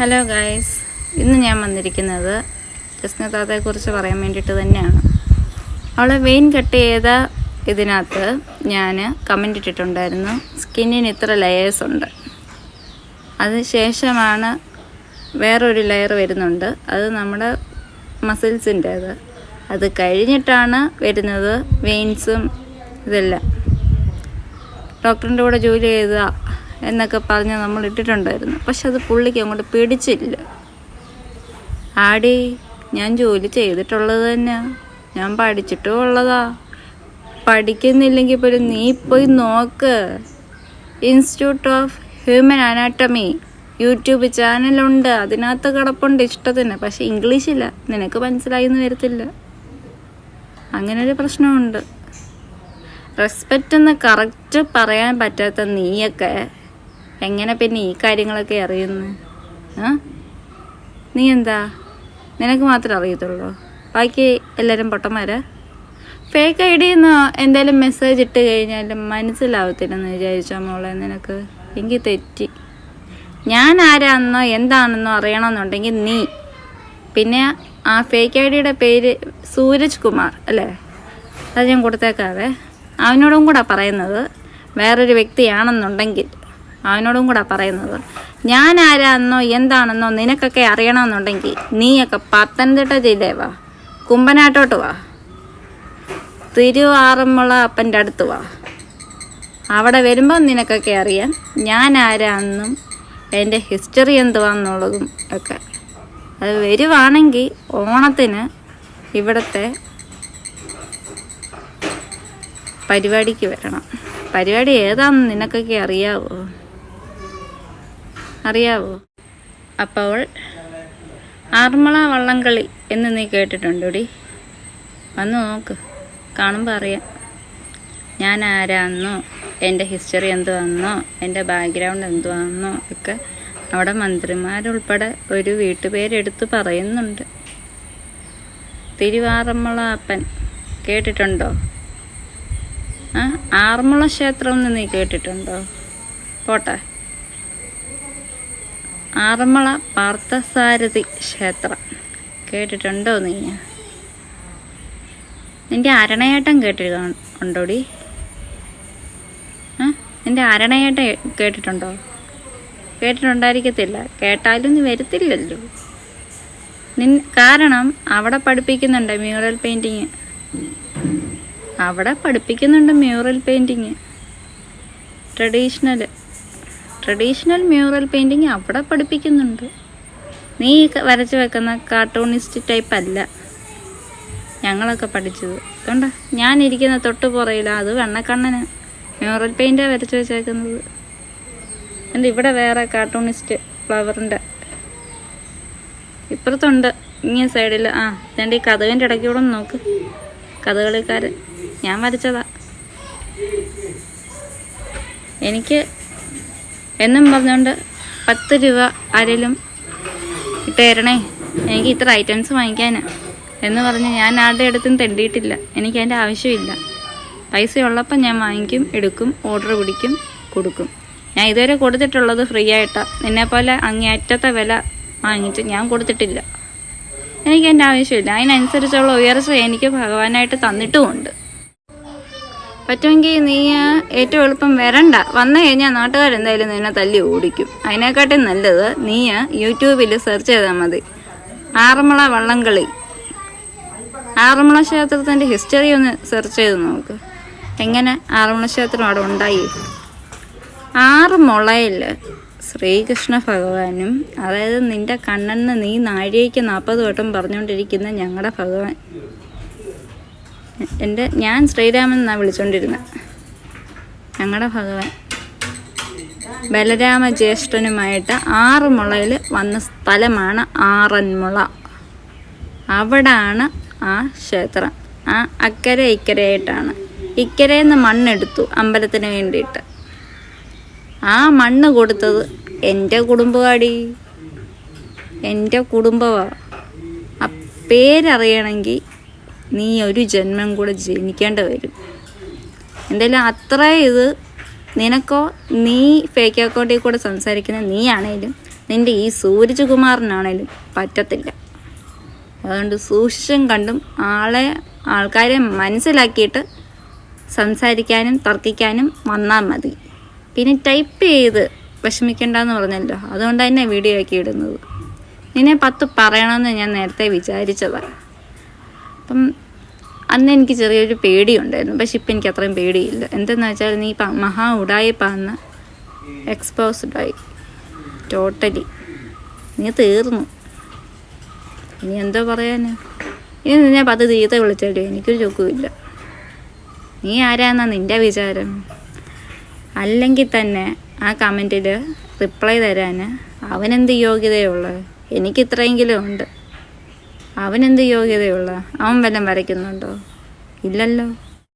Hello guys ഇന്ന് ഞാൻ വന്നിരിക്കുന്നത് ജസ്നതാത്തയെക്കുറിച്ച് പറയാൻ വേണ്ടിയിട്ട് തന്നെയാണ്. അവളെ വെയിൻ കട്ട് ചെയ്ത ഇതിനകത്ത് ഞാൻ കമന്റ് ഇട്ടിട്ടുണ്ടായിരുന്നു. സ്കിന്നിന് ഇത്ര ലെയേഴ്സ് ഉണ്ട്. അതിനുശേഷമാണ് വേറൊരു ലെയർ വരുന്നുണ്ട്. അത് നമ്മുടെ മസിൽസിന്റേത് അത് കഴിഞ്ഞിട്ടാണ് വരുന്നത് വെയിൻസും ഇതെല്ലാം. ഡോക്ടറിന്റെ കൂടെ ജോലി ചെയ്ത എന്നൊക്കെ പറഞ്ഞ് നമ്മൾ ഇട്ടിട്ടുണ്ടായിരുന്നു. പക്ഷെ അത് പുള്ളിക്ക് അങ്ങോട്ട് പിടിച്ചില്ല. ആടി ഞാൻ ജോലി ചെയ്തിട്ടുള്ളത് തന്നെ ഞാൻ പഠിച്ചിട്ടും ഉള്ളതാ. പഠിക്കുന്നില്ലെങ്കിൽ പോലും നീ പോയി നോക്ക്. Institute of human anatomy YouTube ചാനലുണ്ട് അതിനകത്ത് കിടപ്പുണ്ട് ഇഷ്ടത്തിന്. പക്ഷെ ഇംഗ്ലീഷില്ല. നിനക്ക് മനസ്സിലായി എന്ന് വരത്തില്ല. അങ്ങനെ ഒരു പ്രശ്നമുണ്ട്. റെസ്പെക്റ്റ് എന്ന് കറക്റ്റ് പറയാൻ പറ്റാത്ത നീയൊക്കെ എങ്ങനെ പിന്നെ ഈ കാര്യങ്ങളൊക്കെ അറിയുന്നു? നീ എന്താ? നിനക്ക് മാത്രമേ അറിയത്തുള്ളൂ? ബാക്കി എല്ലാവരും പൊട്ടന്മാരാ? ഫേക്ക് ഐ ഡിന്ന് എന്തായാലും മെസ്സേജ് ഇട്ട് കഴിഞ്ഞാൽ മനസ്സിലാവത്തില്ലെന്ന് വിചാരിച്ചോ മോളെ നിനക്ക്? എനിക്ക് തെറ്റി. ഞാൻ ആരാണെന്നോ എന്താണെന്നോ അറിയണമെന്നുണ്ടെങ്കിൽ നീ. പിന്നെ ആ ഫേക്ക് ഐ ഡിയുടെ പേര് സൂരജ് കുമാർ അല്ലേ? അത് ഞാൻ കൊടുത്തേക്കാവേ. അവനോടും കൂടെ പറയുന്നത്. വേറൊരു വ്യക്തിയാണെന്നുണ്ടെങ്കിൽ. അവനോടും കൂടെ പറയുന്നത്. ഞാൻ ആരാണെന്നോ എന്താണെന്നോ നിനക്കൊക്കെ അറിയണമെന്നുണ്ടെങ്കിൽ നീയൊക്കെ പത്തനംതിട്ട ജില്ലയിൽ വാ. കുമ്പനാട്ടോട്ട് വാ. തിരുവാറന്മുള അപ്പന്റെ അടുത്ത് വാ. അവിടെ വരുമ്പം നിനക്കൊക്കെ അറിയാം ഞാൻ ആരാണെന്നും എന്റെ ഹിസ്റ്ററി എന്തുവാന്നുള്ളതും ഒക്കെ. അത് വരുവാണെങ്കിൽ ഓണത്തിന് ഇവിടുത്തെ പരിപാടിക്ക് വരണം. പരിപാടി ഏതാണെന്ന് നിനക്കൊക്കെ അറിയാവോ? അറിയാവോ? അപ്പോൾ ആർമള വള്ളംകളി എന്ന് നീ കേട്ടിട്ടുണ്ടോടി? വന്ന് നോക്ക് കാണുമ്പോൾ അറിയാം. ഞാൻ ആരാന്നോ എന്റെ ഹിസ്റ്ററി എന്തുവാന്നോ എന്റെ ബാക്ക്ഗ്രൗണ്ട് എന്തുവാന്നോ ഒക്കെ അവിടെ മന്ത്രിമാരുൾപ്പെടെ ഒരു വീട്ടുപേരെടുത്ത് പറയുന്നുണ്ട്. തിരുവാറന്മുള അപ്പൻ കേട്ടിട്ടുണ്ടോ? ആ ആറന്മുള ക്ഷേത്രം എന്ന് നീ കേട്ടിട്ടുണ്ടോ? പോട്ടെ. ആറന്മുള പാർത്ഥസാരഥി ക്ഷേത്രം. കേട്ടിട്ടുണ്ടോ നീ? നിന്റെ അരണയേട്ടം കേട്ടിട്ടുണ്ടോടി നിന്റെ അരണയേട്ടം കേട്ടിട്ടുണ്ടോ? കേട്ടിട്ടുണ്ടായിരിക്കത്തില്ല. കേട്ടാലും നീ വരത്തില്ലല്ലോ. നിൻ കാരണം അവിടെ പഠിപ്പിക്കുന്നുണ്ട് മ്യൂറൽ പെയിന്റിങ് അവിടെ പഠിപ്പിക്കുന്നുണ്ട് mural painting traditional traditional mural painting അവിടെ പഠിപ്പിക്കുന്നുണ്ട്. നീ വരച്ച് വെക്കുന്ന കാർട്ടൂണിസ്റ്റ് ടൈപ്പ് അല്ല. ഞങ്ങളൊക്കെ പഠിച്ചത്. കണ്ട? ഞാൻ ഇരിക്കുന്ന തൊട്ട് പുറയില്ല അത് വെണ്ണക്കണ്ണന് മ്യൂറൽ പെയിന്റാണ് വരച്ച് വെച്ചേക്കുന്നത്. എന്ത് ഇവിടെ വേറെ കാർട്ടൂണിസ്റ്റ് ഫ്ലവറിന്റെ ഇപ്പുറത്തുണ്ട്. ഇങ്ങനെ സൈഡിൽ ആ ഇതേണ്ട ഈ കഥവിന്റെ ഇടയ്ക്ക് കൂടെ ഒന്ന് നോക്ക്. കഥകളിക്കാരൻ. ഞാൻ വരച്ചതാ. എനിക്ക് എന്നും പറഞ്ഞുകൊണ്ട് പത്ത് രൂപ ആരെങ്കിലും ഇട്ടേരണേ. എനിക്ക് ഇത്ര ഐറ്റംസ് വാങ്ങിക്കാനാ. എന്ന് പറഞ്ഞ് ഞാൻ ആരുടെ അടുത്തും തെണ്ടിയിട്ടില്ല. എനിക്ക് അതിന്റെ ആവശ്യമില്ല. പൈസ ഉള്ളപ്പം ഞാൻ വാങ്ങിക്കും എടുക്കും ഓർഡർ പിടിക്കും കൊടുക്കും. ഞാൻ ഇതുവരെ കൊടുത്തിട്ടുള്ളത് ഫ്രീ ആയിട്ടാണ് നിന്നെപ്പോലെ അങ്ങേയറ്റത്തെ വില വാങ്ങിച്ച് ഞാൻ കൊടുത്തിട്ടില്ല. എനിക്ക് എന്റെ ആവശ്യമില്ല. അതിനനുസരിച്ചുള്ള ഉയർച്ച എനിക്ക് ഭഗവാനായിട്ട് തന്നിട്ടുമുണ്ട്. പറ്റുമെങ്കിൽ നീ ഏറ്റവും എളുപ്പം വരണ്ട. വന്നു കഴിഞ്ഞാൽ നാട്ടുകാരെന്തായാലും നിന്നെ തല്ലി ഓടിക്കും. അതിനെക്കാട്ടും നല്ലത് നീ യൂട്യൂബിൽ സെർച്ച് ചെയ്താൽ മതി. ആറന്മുള വള്ളംകളി. ആറന്മുള ക്ഷേത്രത്തിന്റെ ഹിസ്റ്ററി ഒന്ന് സെർച്ച് ചെയ്ത് നോക്ക്. എങ്ങനെ ആറന്മുള ക്ഷേത്രം അവിടെ ഉണ്ടായി? ആറന്മുളയിൽ ശ്രീകൃഷ്ണ ഭഗവാനും അതായത് നിന്റെ കണ്ണെന്ന് നീ നാഴികയ്ക്ക് നാൽപ്പത് വട്ടം പറഞ്ഞുകൊണ്ടിരിക്കുന്ന ഞങ്ങളുടെ ഭഗവാൻ എന്റെ ഞാൻ ശ്രീരാമൻ എന്നാണ് വിളിച്ചുകൊണ്ടിരുന്നത് ഞങ്ങളുടെ ഭഗവാൻ. ബലരാമ ജ്യേഷ്ഠനുമായിട്ട് ആറന്മുളയിൽ വന്ന സ്ഥലമാണ് ആറന്മുള. അവിടാണ് ആ ക്ഷേത്രം. ആ അക്കരെ ഇക്കരയായിട്ടാണ്. ഇക്കരയിൽ മണ്ണെടുത്തു അമ്പലത്തിന് വേണ്ടിയിട്ട്. ആ മണ്ണ് കൊടുത്തത് എന്റെ കുടുംബവാടി. എന്റെ കുടുംബമാണ് ആ പേരറിയണമെങ്കിൽ നീ ഒരു ജന്മം കൂടെ ജനിക്കേണ്ടി വരും. എന്തായാലും അത്ര ഇത് നിനക്കോ നീ ഫേക്ക് അക്കൗണ്ടിൽ കൂടെ സംസാരിക്കുന്ന നീ ആണേലും നിന്റെ ഈ സൂരജ് കുമാറിനാണേലും പറ്റത്തില്ല. അതുകൊണ്ട് സൂക്ഷിച്ചും കണ്ടും ആളെ ആൾക്കാരെ മനസ്സിലാക്കിയിട്ട് സംസാരിക്കാനും തർക്കിക്കാനും വന്നാൽ മതി. പിന്നെ ടൈപ്പ് ചെയ്ത് വിഷമിക്കേണ്ടെന്ന് പറഞ്ഞല്ലോ അതുകൊണ്ട് തന്നെ വീഡിയോ ആക്കി ഇടുന്നത്. നിന്നെ പത്ത് പറയണമെന്ന് ഞാൻ നേരത്തെ വിചാരിച്ചതാണ് അപ്പം അന്ന് എനിക്ക് ചെറിയൊരു പേടിയുണ്ടായിരുന്നു. പക്ഷെ ഇപ്പം എനിക്ക് അത്രയും പേടിയില്ല. എന്തെന്ന് വെച്ചാൽ നീ മഹാ ഉടായിപ്പാന്ന് എക്സ്പോസ്ഡായി ടോട്ടലി നീ തീർന്നു. ഇനി എന്തോ പറയാന്? ഇനി ഞാൻ പത്ത് തീയത വിളിച്ചാലും എനിക്കൊരു ചൊക്കുമില്ല. നീ ആരാന്നാ നിന്റെ വിചാരം? അല്ലെങ്കിൽ തന്നെ ആ കമന്റിൽ റിപ്ലൈ തരാൻ അവനെന്ത് യോഗ്യതയുള്ളത്? എനിക്ക് ഇത്രയെങ്കിലും ഉണ്ട്. അവനെന്ത് യോഗ്യതയുള്ള? അവൻ വല്ലതും വരയ്ക്കുന്നുണ്ടോ? ഇല്ലല്ലോ.